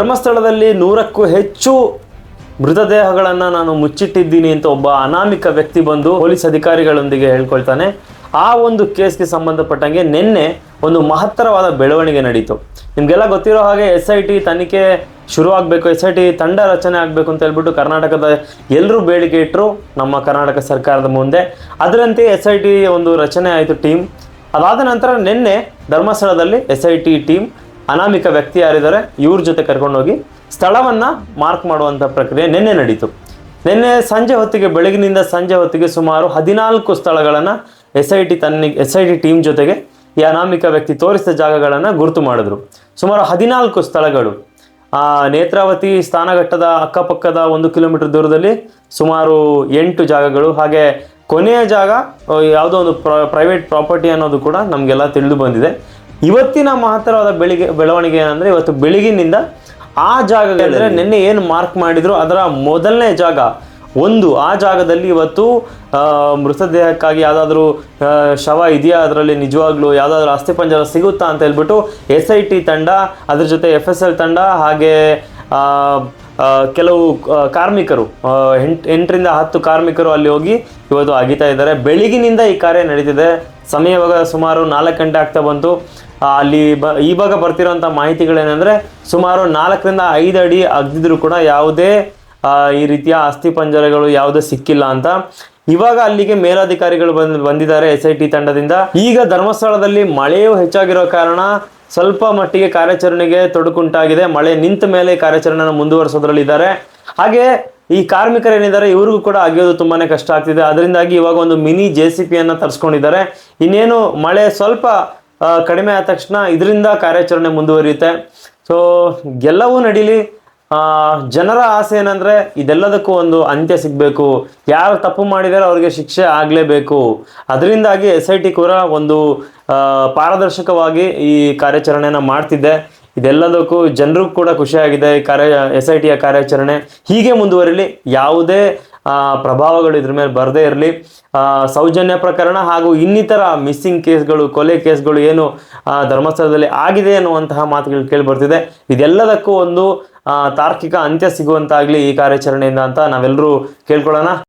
ಧರ್ಮಸ್ಥಳದಲ್ಲಿ ನೂರಕ್ಕೂ ಹೆಚ್ಚು ಮೃತದೇಹಗಳನ್ನು ನಾನು ಮುಚ್ಚಿಟ್ಟಿದ್ದೀನಿ ಅಂತ ಒಬ್ಬ ಅನಾಮಿಕ ವ್ಯಕ್ತಿ ಬಂದು ಪೊಲೀಸ್ ಅಧಿಕಾರಿಗಳೊಂದಿಗೆ ಹೇಳ್ಕೊಳ್ತಾನೆ. ಆ ಒಂದು ಕೇಸ್ಗೆ ಸಂಬಂಧಪಟ್ಟಂಗೆ ನಿನ್ನೆ ಒಂದು ಮಹತ್ತರವಾದ ಬೆಳವಣಿಗೆ ನಡೀತು. ನಿಮಗೆಲ್ಲ ಗೊತ್ತಿರೋ ಹಾಗೆ ಎಸ್ ಐ ಟಿ ತನಿಖೆ ಶುರು ಆಗಬೇಕು ಎಸ್ ಐ ಟಿ ತಂಡ ರಚನೆ ಆಗಬೇಕು ಅಂತ ಹೇಳ್ಬಿಟ್ಟು ಕರ್ನಾಟಕದ ಎಲ್ಲರೂ ಬೇಡಿಕೆ ಇಟ್ಟರು ನಮ್ಮ ಕರ್ನಾಟಕ ಸರ್ಕಾರದ ಮುಂದೆ. ಅದರಂತೆ ಎಸ್ ಐ ಟಿ ಒಂದು ರಚನೆ ಆಯಿತು ಟೀಮ್. ಅದಾದ ನಂತರ ನಿನ್ನೆ ಧರ್ಮಸ್ಥಳದಲ್ಲಿ ಎಸ್ ಐ ಟಿ ಟೀಮ್ ಅನಾಮಿಕ ವ್ಯಕ್ತಿ ಯಾರಿದ್ದಾರೆ ಇವ್ರ ಜೊತೆ ಕರ್ಕೊಂಡೋಗಿ ಸ್ಥಳವನ್ನು ಮಾರ್ಕ್ ಮಾಡುವಂಥ ಪ್ರಕ್ರಿಯೆ ನಿನ್ನೆ ನಡೀತು. ನಿನ್ನೆ ಸಂಜೆ ಹೊತ್ತಿಗೆ ಬೆಳಗಿನಿಂದ ಸಂಜೆ ಹೊತ್ತಿಗೆ ಸುಮಾರು ಹದಿನಾಲ್ಕು ಸ್ಥಳಗಳನ್ನು ಎಸ್ ಐ ಟಿ ತನ್ನ ಎಸ್ ಐ ಟಿ ಟೀಮ್ ಜೊತೆಗೆ ಈ ಅನಾಮಿಕ ವ್ಯಕ್ತಿ ತೋರಿಸಿದ ಜಾಗಗಳನ್ನು ಗುರುತು ಮಾಡಿದ್ರು. ಸುಮಾರು ಹದಿನಾಲ್ಕು ಸ್ಥಳಗಳು. ಆ, ನೇತ್ರಾವತಿ ಸ್ಥಾನಘಟ್ಟದ ಅಕ್ಕಪಕ್ಕದ ಒಂದು ಕಿಲೋಮೀಟರ್ ದೂರದಲ್ಲಿ ಸುಮಾರು ಎಂಟು ಜಾಗಗಳು. ಹಾಗೆ ಕೊನೆಯ ಜಾಗ ಯಾವುದೋ ಒಂದು ಪ್ರೈವೇಟ್ ಪ್ರಾಪರ್ಟಿ ಅನ್ನೋದು ಕೂಡ ನಮಗೆಲ್ಲ ತಿಳಿದು ಬಂದಿದೆ. ಇವತ್ತಿನ ಮಹತ್ತರವಾದ ಬೆಳಿಗ್ಗೆ ಬೆಳವಣಿಗೆ ಏನಂದ್ರೆ ಇವತ್ತು ಬೆಳಗಿನಿಂದ ಆ ಜಾಗಗಳಂದರೆ ನಿನ್ನೆ ಏನು ಮಾರ್ಕ್ ಮಾಡಿದ್ರು ಅದರ ಮೊದಲನೇ ಜಾಗ ಒಂದು. ಆ ಜಾಗದಲ್ಲಿ ಇವತ್ತು ಮೃತದೇಹಕ್ಕಾಗಿ ಯಾವುದಾದ್ರೂ ಶವ ಇದೆಯಾ ಅದರಲ್ಲಿ ನಿಜವಾಗ್ಲೂ ಯಾವುದಾದ್ರೂ ಅಸ್ಥಿಪಂಜರ ಸಿಗುತ್ತಾ ಅಂತ ಹೇಳ್ಬಿಟ್ಟು ಎಸ್ ಐ ಟಿ ತಂಡ ಅದ್ರ ಜೊತೆ ಎಫ್ ಎಸ್ ಎಲ್ ತಂಡ ಹಾಗೆ ಕೆಲವು ಕಾರ್ಮಿಕರು ಎಂಟು ಎಂಟ್ ಎಂಟರಿಂದ ಹತ್ತು ಕಾರ್ಮಿಕರು ಅಲ್ಲಿ ಹೋಗಿ ಇವತ್ತು ಅಗಿತಾ ಇದ್ದಾರೆ. ಬೆಳಗಿನಿಂದ ಈ ಕಾರ್ಯ ನಡೀತಿದೆ. ಸಮಯವಾಗ ಸುಮಾರು ನಾಲ್ಕು ಗಂಟೆ ಆಗ್ತಾ ಬಂತು. ಅಲ್ಲಿ ಬ, ಇವಾಗ ಬರ್ತಿರೋಂಥ ಮಾಹಿತಿಗಳೇನೆಂದರೆ ಸುಮಾರು ನಾಲ್ಕರಿಂದ ಐದು ಅಡಿ ಅಗ್ದಿದ್ರು ಕೂಡ ಯಾವುದೇ ಈ ರೀತಿಯ ಅಸ್ಥಿ ಪಂಜರಗಳು ಯಾವುದೇ ಸಿಕ್ಕಿಲ್ಲ ಅಂತ. ಇವಾಗ ಅಲ್ಲಿಗೆ ಮೇಲಾಧಿಕಾರಿಗಳು ಬಂದ್, ಬಂದಿದ್ದಾರೆ ಎಸ್ ಐ ಟಿ ತಂಡದಿಂದ. ಈಗ ಧರ್ಮಸ್ಥಳದಲ್ಲಿ ಮಳೆಯೂ ಹೆಚ್ಚಾಗಿರೋ ಕಾರಣ ಸ್ವಲ್ಪ ಮಟ್ಟಿಗೆ ಕಾರ್ಯಾಚರಣೆಗೆ ತೊಡಕುಂಟಾಗಿದೆ. ಮಳೆ ನಿಂತ ಮೇಲೆ ಕಾರ್ಯಾಚರಣೆಯನ್ನು ಮುಂದುವರಿಸೋದ್ರಲ್ಲಿ ಇದ್ದಾರೆ ಹಾಗೆ ಈ ಕಾರ್ಮಿಕರು ಏನಿದ್ದಾರೆ ಇವ್ರಿಗೂ ಕೂಡ ಅಗಿಯೋದು ತುಂಬಾನೇ ಕಷ್ಟ ಆಗ್ತಿದೆ. ಅದರಿಂದಾಗಿ ಇವಾಗ ಒಂದು ಮಿನಿ ಜೆ ಸಿ ಪಿಯನ್ನು ತರಿಸ್ಕೊಂಡಿದ್ದಾರೆ. ಇನ್ನೇನು ಮಳೆ ಸ್ವಲ್ಪ ಕಡಿಮೆ ಆದ ತಕ್ಷಣ ಇದರಿಂದ ಕಾರ್ಯಾಚರಣೆ ಮುಂದುವರಿಯುತ್ತೆ. ಸೊ ಎಲ್ಲವೂ ನಡೀಲಿ. ಜನರ ಆಸೆ ಏನಂದರೆ ಇದೆಲ್ಲದಕ್ಕೂ ಒಂದು ಅಂತ್ಯ ಸಿಗಬೇಕು. ಯಾರು ತಪ್ಪು ಮಾಡಿದರೆ ಅವರಿಗೆ ಶಿಕ್ಷೆ ಆಗಲೇಬೇಕು. ಅದರಿಂದಾಗಿ ಎಸ್ ಐ ಟಿ ಕೂಡ ಒಂದು ಪಾರದರ್ಶಕವಾಗಿ ಈ ಕಾರ್ಯಾಚರಣೆಯನ್ನು ಮಾಡ್ತಿದ್ದೆ ಇದೆಲ್ಲದಕ್ಕೂ ಜನರಿಗೂ ಕೂಡ ಖುಷಿಯಾಗಿದೆ ಈ ಕಾರ್ಯ ಎಸ್ ಐ ಟಿಯ ಕಾರ್ಯಾಚರಣೆ. ಹೀಗೆ ಮುಂದುವರಿಲಿ. ಯಾವುದೇ ಪ್ರಭಾವಗಳು ಇದ್ರ ಮೇಲೆ ಬರದೇ ಇರಲಿ. ಸೌಜನ್ಯ ಪ್ರಕರಣ ಹಾಗೂ ಇನ್ನಿತರ ಮಿಸ್ಸಿಂಗ್ ಕೇಸ್ಗಳು, ಕೊಲೆ ಕೇಸ್ಗಳು ಏನು ಧರ್ಮಸ್ಥಳದಲ್ಲಿ ಆಗಿದೆ ಅನ್ನುವಂತಹ ಮಾತುಗಳು ಕೇಳಿ ಬರ್ತಿದೆ ಇದೆಲ್ಲದಕ್ಕೂ ಒಂದು ತಾರ್ಕಿಕ ಅಂತ್ಯ ಸಿಗುವಂತಾಗಲಿ ಈ ಕಾರ್ಯಾಚರಣೆಯಿಂದ ಅಂತ ನಾವೆಲ್ಲರೂ ಕೇಳ್ಕೊಳ್ಳೋಣ.